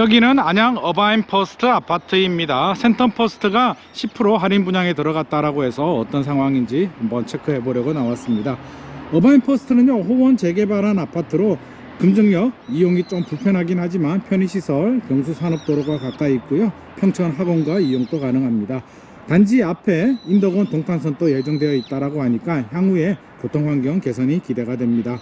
여기는 안양 어바인 퍼스트 아파트입니다. 센텀 퍼스트가 10% 할인 분양에 들어갔다라고 해서 어떤 상황인지 한번 체크해 보려고 나왔습니다. 어바인 퍼스트는요, 호원 재개발한 아파트로 금정역 이용이 좀 불편하긴 하지만 편의시설, 경수산업도로가 가까이 있고요. 평천 학원과 이용도 가능합니다. 단지 앞에 인덕원 동탄선도 예정되어 있다라고 하니까 향후에 교통환경 개선이 기대가 됩니다.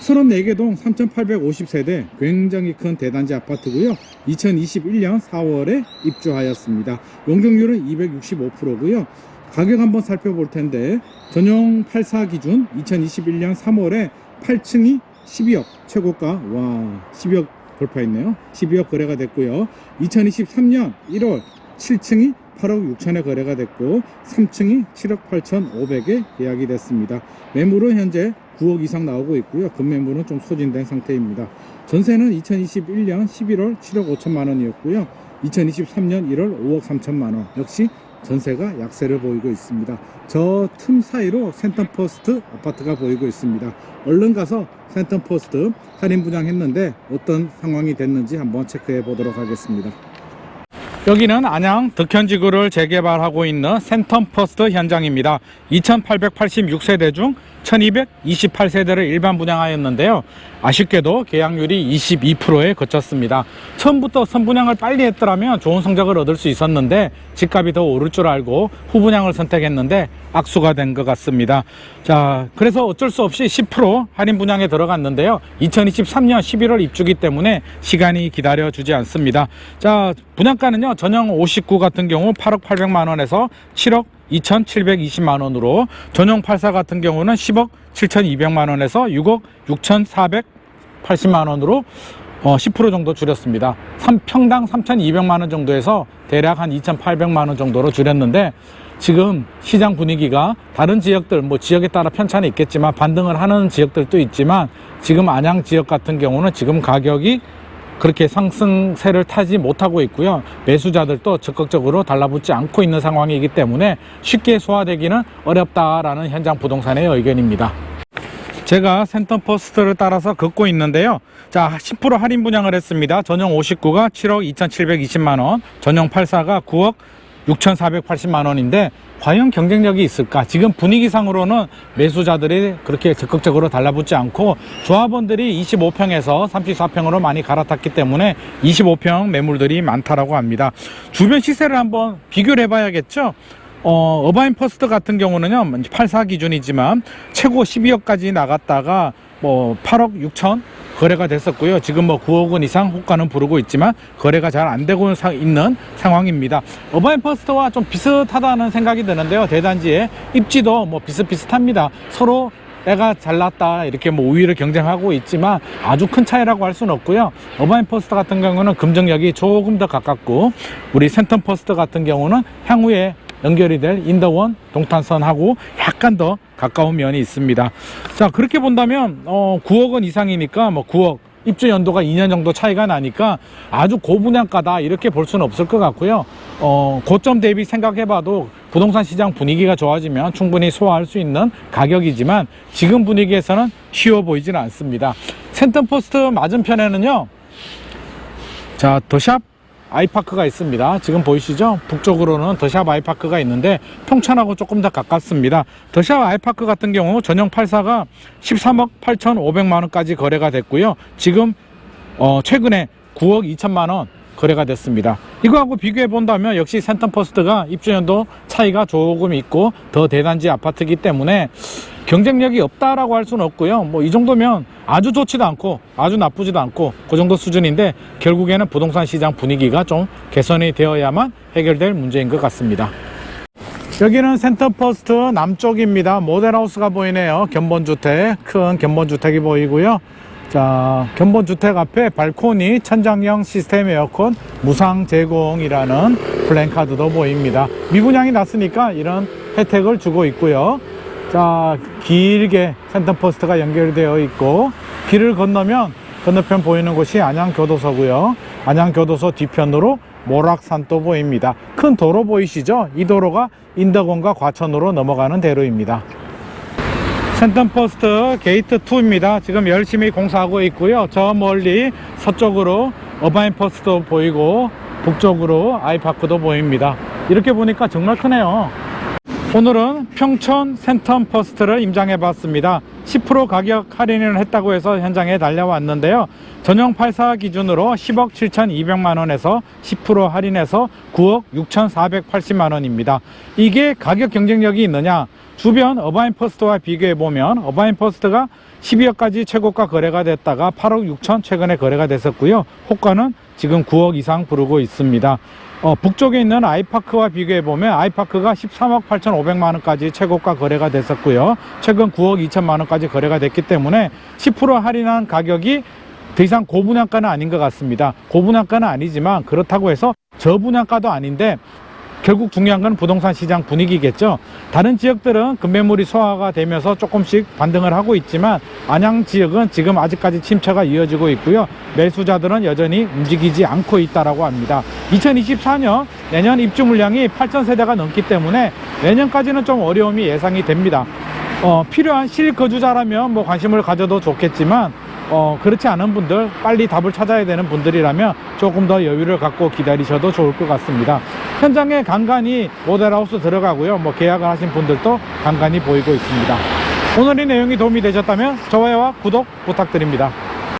34개 동 3,850세대 굉장히 큰 대단지 아파트고요. 2021년 4월에 입주하였습니다. 용적률은 265%고요. 가격 한번 살펴볼 텐데 전용 84 기준 2021년 3월에 8층이 12억 최고가 와 12억 돌파했네요. 12억 거래가 됐고요. 2023년 1월 7층이 8억 6천에 거래가 됐고 3층이 7억 8천 5백에 계약이 됐습니다. 매물은 현재 9억 이상 나오고 있고요. 금매물은 좀 소진된 상태입니다. 전세는 2021년 11월 7억 5천만 원이었고요. 2023년 1월 5억 3천만 원. 역시 전세가 약세를 보이고 있습니다. 저 틈 사이로 센텀 포스트 아파트가 보이고 있습니다. 얼른 가서 센텀 포스트 할인 분양했는데 어떤 상황이 됐는지 한번 체크해 보도록 하겠습니다. 여기는 안양 덕현지구를 재개발하고 있는 센텀 퍼스트 현장입니다. 2886세대 중 1228세대를 일반 분양하였는데요. 아쉽게도 계약률이 22%에 그쳤습니다. 처음부터 선분양을 빨리 했더라면 좋은 성적을 얻을 수 있었는데 집값이 더 오를 줄 알고 후분양을 선택했는데 악수가 된 것 같습니다. 자, 그래서 어쩔 수 없이 10% 할인 분양에 들어갔는데요. 2023년 11월 입주기 때문에 시간이 기다려 주지 않습니다. 자, 분양가는요. 전용 59 같은 경우 8억 800만 원에서 7억 2,720만 원으로 전용 84 같은 경우는 10억 7,200만 원에서 6억 6,480만 원으로 어, 10% 정도 줄였습니다. 3, 평당 3,200만 원 정도에서 대략 한 2,800만 원 정도로 줄였는데 지금 시장 분위기가 다른 지역들 뭐 지역에 따라 편차는 있겠지만 반등을 하는 지역들도 있지만 지금 안양 지역 같은 경우는 지금 가격이 그렇게 상승세를 타지 못하고 있고요. 매수자들도 적극적으로 달라붙지 않고 있는 상황이기 때문에 쉽게 소화되기는 어렵다라는 현장 부동산의 의견입니다. 제가 센텀 포스트를 따라서 걷고 있는데요. 자, 10% 할인 분양을 했습니다. 전용 59가 7억 2,720만 원, 전용 84가 9억 6,480만 원인데 과연 경쟁력이 있을까? 지금 분위기상으로는 매수자들이 그렇게 적극적으로 달라붙지 않고 조합원들이 25평에서 34평으로 많이 갈아탔기 때문에 25평 매물들이 많다라고 합니다. 주변 시세를 한번 비교를 해봐야겠죠? 어, 어바인 퍼스트 같은 경우는요, 84 기준이지만 최고 12억까지 나갔다가 뭐 8억 6천 거래가 됐었고요. 지금 뭐 9억 원 이상 호가는 부르고 있지만 거래가 잘 안 되고 사- 있는 상황입니다. 어바인 퍼스트와 좀 비슷하다는 생각이 드는데요. 대단지의 입지도 뭐 비슷비슷합니다. 서로 내가 잘났다 이렇게 뭐 우위를 경쟁하고 있지만 아주 큰 차이라고 할 수는 없고요. 어바인 퍼스트 같은 경우는 금정역이 조금 더 가깝고 우리 센텀 퍼스트 같은 경우는 향후에 연결이 될 인더원 동탄선하고 약간 더 가까운 면이 있습니다. 자 그렇게 본다면 어 9억 원 이상이니까 뭐 9억 입주 연도가 2년 정도 차이가 나니까 아주 고분양가다 이렇게 볼 수는 없을 것 같고요. 어 고점 대비 생각해봐도 부동산 시장 분위기가 좋아지면 충분히 소화할 수 있는 가격이지만 지금 분위기에서는 쉬워 보이지는 않습니다. 센텀 포스트 맞은편에는요. 자, 더샵 아이파크가 있습니다. 지금 보이시죠? 북쪽으로는 더샵 아이파크가 있는데 평촌하고 조금 더 가깝습니다. 더샵 아이파크 같은 경우 전용 84가 13억 8,500만 원까지 거래가 됐고요. 지금 어, 최근에 9억 2천만 원 거래가 됐습니다. 이거하고 비교해 본다면 역시 센텀 포스트가 입주연도 차이가 조금 있고 더 대단지 아파트이기 때문에 경쟁력이 없다라고 할 수는 없고요. 뭐 이 정도면 아주 좋지도 않고 아주 나쁘지도 않고 그 정도 수준인데 결국에는 부동산 시장 분위기가 좀 개선이 되어야만 해결될 문제인 것 같습니다. 여기는 센터포스트 남쪽입니다. 모델하우스가 보이네요. 견본주택, 큰 견본주택이 보이고요. 자, 견본주택 앞에 발코니, 천장형 시스템 에어컨, 무상 제공이라는 플랜카드도 보입니다. 미분양이 났으니까 이런 혜택을 주고 있고요. 자, 길게 센터포스트가 연결되어 있고, 길을 건너면 건너편 보이는 곳이 안양교도소고요. 안양교도소 뒤편으로 모락산도 보입니다. 큰 도로 보이시죠? 이 도로가 인덕원과 과천으로 넘어가는 대로입니다. 센텀포스트 게이트 2입니다. 지금 열심히 공사하고 있고요. 저 멀리 서쪽으로 어바인 퍼스트도 보이고 북쪽으로 아이파크도 보입니다. 이렇게 보니까 정말 크네요. 오늘은 평촌 센텀 퍼스트를 임장해 봤습니다. 10% 가격 할인을 했다고 해서 현장에 달려왔는데요. 전용 84 기준으로 10억 7,200만 원에서 10% 할인해서 9억 6,480만 원입니다. 이게 가격 경쟁력이 있느냐? 주변 어바인 퍼스트와 비교해 보면 어바인 퍼스트가 12억까지 최고가 거래가 됐다가 8억 6천 최근에 거래가 됐었고요. 호가는 지금 9억 이상 부르고 있습니다. 어, 북쪽에 있는 아이파크와 비교해 보면 아이파크가 13억 8,500만 원까지 최고가 거래가 됐었고요. 최근 9억 2천만 원까지 거래가 됐기 때문에 10% 할인한 가격이 더 이상 고분양가는 아닌 것 같습니다. 고분양가는 아니지만 그렇다고 해서 저분양가도 아닌데 결국 중요한 건 부동산 시장 분위기겠죠. 다른 지역들은 급매물이 소화가 되면서 조금씩 반등을 하고 있지만 안양 지역은 지금 아직까지 침체가 이어지고 있고요. 매수자들은 여전히 움직이지 않고 있다라고 합니다. 2024년 내년 입주 물량이 8천 세대가 넘기 때문에 내년까지는 좀 어려움이 예상이 됩니다. 어, 필요한 실거주자라면 뭐 관심을 가져도 좋겠지만 어, 그렇지 않은 분들 빨리 답을 찾아야 되는 분들이라면 조금 더 여유를 갖고 기다리셔도 좋을 것 같습니다. 현장에 간간히 모델하우스 들어가고요. 뭐 계약을 하신 분들도 간간히 보이고 있습니다. 오늘 이 내용이 도움이 되셨다면 좋아요와 구독 부탁드립니다.